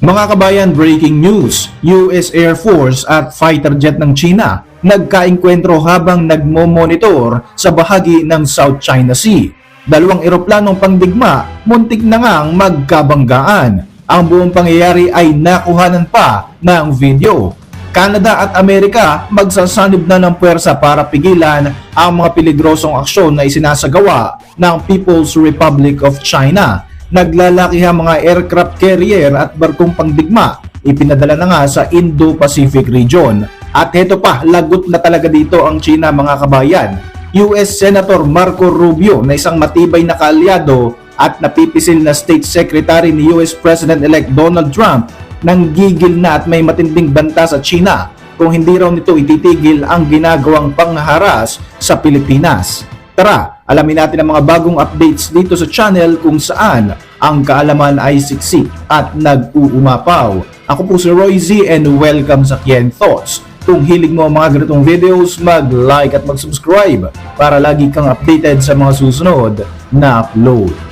Mga kabayan, breaking news. US Air Force at fighter jet ng China nagkaengkwentro habang nagmo-monitor sa bahagi ng South China Sea. Dalawang eroplanong pangdigma, muntik na ngang magkabanggaan. Ang buong pangyayari ay nakuhanan pa ng video. Canada at Amerika magsasanib na ng puwersa para pigilan ang mga peligrosong aksyon na isinasagawa ng People's Republic of China naglalaki ang mga aircraft carrier at barkong pangdigma. Ipinadala na nga sa Indo-Pacific region. At heto pa, lagot na talaga dito ang China mga kabayan. US Senator Marco Rubio na isang matibay na kaalyado at napipisil na State Secretary ni US President-elect Donald Trump nang gigil na at may matinding banta sa China kung hindi raw nito ititigil ang ginagawang pangharas sa Pilipinas. Tara, alamin natin ang mga bagong updates dito sa channel kung saan ang kaalaman ay siksik at nag-uumapaw. Ako po si Roy Z and welcome sa Kien Thoughts. Kung hilig mo ang mga ganitong videos, mag-like at mag-subscribe para lagi kang updated sa mga susunod na upload.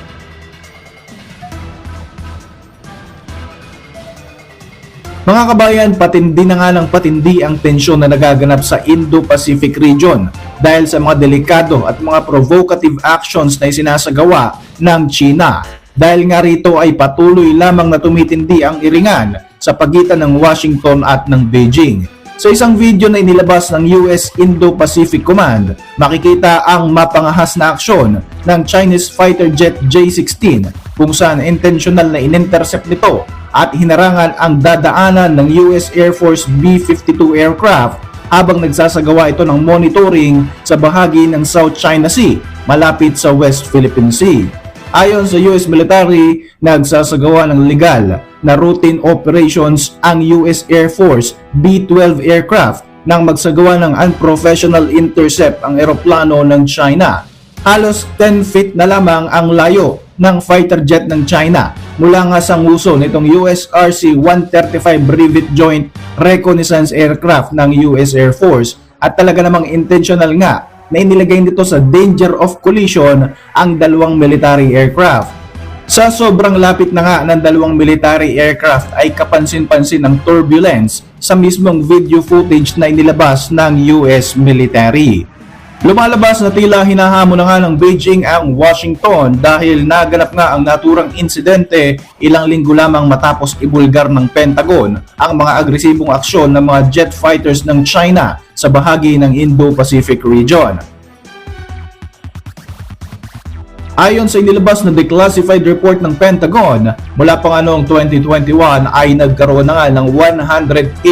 Mga kabayan, patindi na nga ng patindi ang tensyon na nagaganap sa Indo-Pacific region dahil sa mga delikado at mga provocative actions na isinasagawa ng China. Dahil nga rito ay patuloy lamang na tumitindi ang iringan sa pagitan ng Washington at ng Beijing. Sa isang video na inilabas ng US Indo-Pacific Command, makikita ang mapangahas na aksyon ng Chinese fighter jet J-16 kung saan intentional na in-intercept nito at hinarangan ang dadaanan ng US Air Force B-52 aircraft habang nagsasagawa ito ng monitoring sa bahagi ng South China Sea malapit sa West Philippine Sea. Ayon sa US military, nagsasagawa ng legal na routine operations ang US Air Force B-12 aircraft nang magsagawa ng unprofessional intercept ang eroplano ng China. Halos 10 feet na lamang ang layo ng fighter jet ng China mula nga sa nguso nitong US RC-135 Brevet Joint Reconnaissance Aircraft ng US Air Force at talaga namang intentional nga na inilagay nito sa danger of collision ang dalawang military aircraft. Sa sobrang lapit na nga ng dalawang military aircraft ay kapansin-pansin ang turbulence sa mismong video footage na inilabas ng US military. Lumalabas na tila hinahamon na nga ng Beijing ang Washington dahil naganap nga ang naturang insidente ilang linggo lamang matapos ibulgar ng Pentagon ang mga agresibong aksyon ng mga jet fighters ng China sa bahagi ng Indo-Pacific region. Ayon sa inilabas na declassified report ng Pentagon, mula pa nga noong 2021 ay nagkaroon na nga ng 180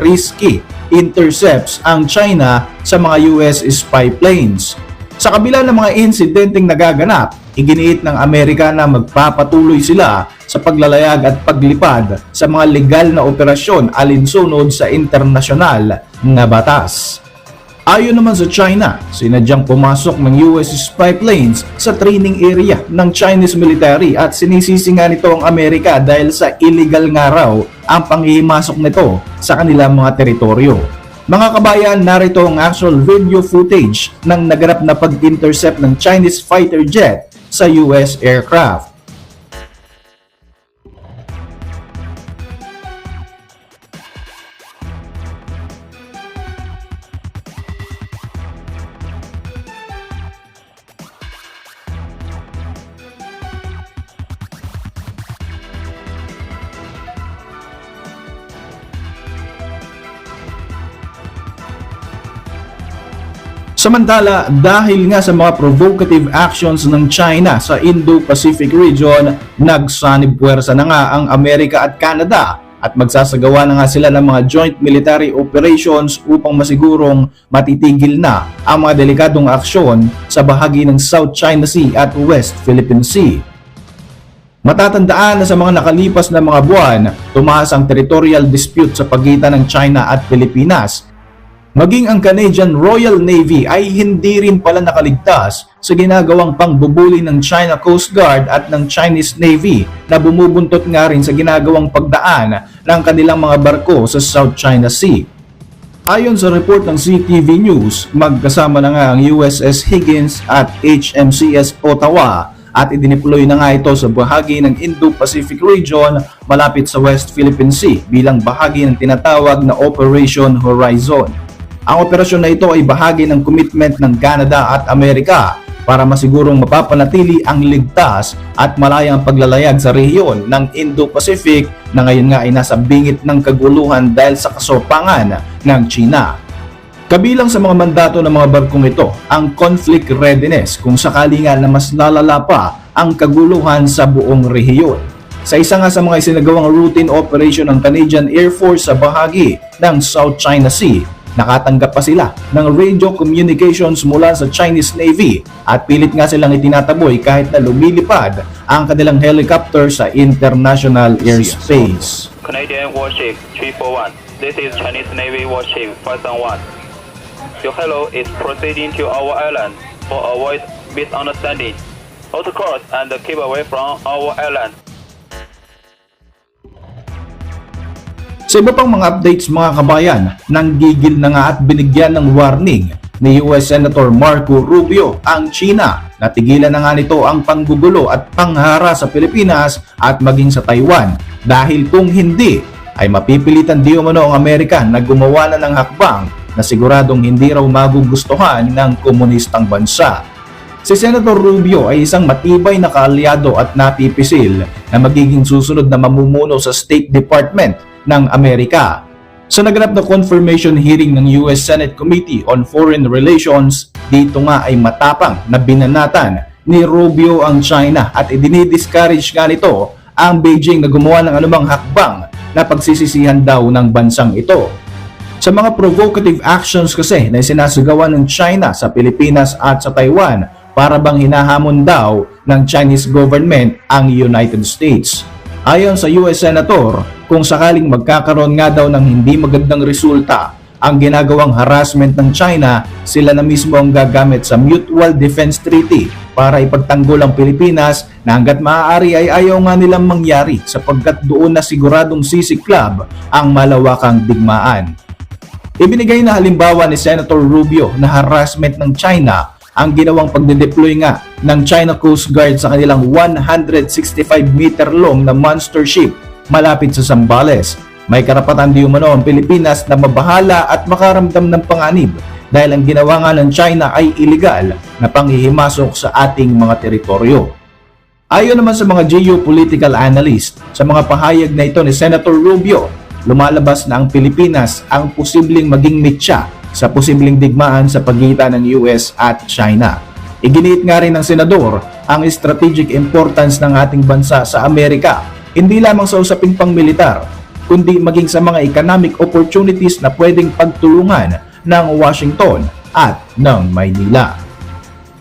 risky intercepts ang China sa mga US spy planes. Sa kabila ng mga insidenteng nagaganap, iginiit ng Amerika na magpapatuloy sila sa paglalayag at paglipad sa mga legal na operasyon alinsunod sa internasyonal na batas. Ayon naman sa China, sinadyang pumasok ng US spy planes sa training area ng Chinese military at sinisisi nga nito ang Amerika dahil sa illegal nga raw ang panghihimasok nito sa kanilang mga teritoryo. Mga kabayan, narito ang actual video footage ng naganap na pag-intercept ng Chinese fighter jet sa US aircraft. Samantala, dahil nga sa mga provocative actions ng China sa Indo-Pacific region, nagsanib puwersa na nga ang Amerika at Canada at magsasagawa na nga sila ng mga joint military operations upang masigurong matitigil na ang mga delikadong aksyon sa bahagi ng South China Sea at West Philippine Sea. Matatandaan na sa mga nakalipas na mga buwan, tumaas ang territorial dispute sa pagitan ng China at Pilipinas Maging ang Canadian Royal Navy ay hindi rin pala nakaligtas sa ginagawang pangbubuli ng China Coast Guard at ng Chinese Navy na bumubuntot nga rin sa ginagawang pagdaan ng kanilang mga barko sa South China Sea. Ayon sa report ng CTV News, magkasama na nga ang USS Higgins at HMCS Ottawa at idineploy na nga ito sa bahagi ng Indo-Pacific region malapit sa West Philippine Sea bilang bahagi ng tinatawag na Operation Horizon. Ang operasyon na ito ay bahagi ng commitment ng Canada at Amerika para masigurong mapapanatili ang ligtas at malayang paglalayag sa rehiyon ng Indo-Pacific na ngayon nga ay nasa bingit ng kaguluhan dahil sa kasopangan ng China. Kabilang sa mga mandato ng mga barkong ito ang conflict readiness kung sakali nga na mas lalala pa ang kaguluhan sa buong rehiyon. Sa isa nga sa mga isinagawang routine operation ng Canadian Air Force sa bahagi ng South China Sea, nakatanggap pa sila ng radio communications mula sa Chinese Navy at pilit nga silang itinataboy kahit na lumilipad ang kanilang helicopter sa international airspace. Canadian warship 341. This is Chinese Navy warship 571. Your hello is proceeding to our island for avoid misunderstanding. Hold course and keep away from our island. Sa iba pang mga updates mga kabayan, nanggigil na nga at binigyan ng warning ni US Senator Marco Rubio ang China. Natigilan na nga nito ang panggugulo at panghara sa Pilipinas at maging sa Taiwan dahil kung hindi ay mapipilitan di umano ang Amerika na gumawa na ng hakbang na siguradong hindi raw magugustuhan ng komunistang bansa. Si Senator Rubio ay isang matibay na kaalyado at napipisil na magiging susunod na mamumuno sa State Department ng Amerika. Sa naganap na confirmation hearing ng US Senate Committee on Foreign Relations, dito nga ay matapang na binanatan ni Rubio ang China at idinidiscourage nga nito ang Beijing na gumawa ng anumang hakbang na pagsisisihan daw ng bansang ito. Sa mga provocative actions kasi na sinasagawa ng China sa Pilipinas at sa Taiwan para bang hinahamon daw ng Chinese government ang United States. Ayon sa US Senator, kung sakaling magkakaroon nga daw ng hindi magandang resulta ang ginagawang harassment ng China, sila na mismo ang gagamit sa Mutual Defense Treaty para ipagtanggol ang Pilipinas na hanggat maaari ay ayaw nga nilang mangyari sapagkat doon na siguradong sisiklab ang malawakang digmaan. Ibinigay na halimbawa ni Senator Rubio na harassment ng China ang ginawang pagde-deploy nga ng China Coast Guard sa kanilang 165 meter long na monster ship malapit sa Zambales. May karapatan di umano ang Pilipinas na mabahala at makaramdam ng panganib dahil ang ginawa nga ng China ay illegal na panghihimasok sa ating mga teritoryo. Ayon naman sa mga geopolitical analyst, sa mga pahayag na ito ni Senator Rubio, lumalabas na ang Pilipinas ang posibleng maging mitya sa posibleng digmaan sa pagitan ng US at China. Iginiit nga rin ng senador ang strategic importance ng ating bansa sa Amerika, hindi lamang sa usaping pangmilitar, kundi maging sa mga economic opportunities na pwedeng pagtulungan ng Washington at ng Maynila.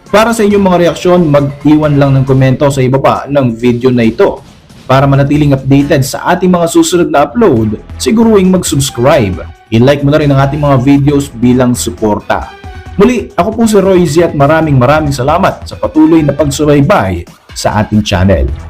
Para sa inyong mga reaksyon, mag-iwan lang ng komento sa ibaba ng video na ito. Para manatiling updated sa ating mga susunod na upload, siguruing mag-subscribe. I-like mo na rin ang ating mga videos bilang suporta. Muli, ako po si Roy Z at maraming maraming salamat sa patuloy na pagsubaybay sa ating channel.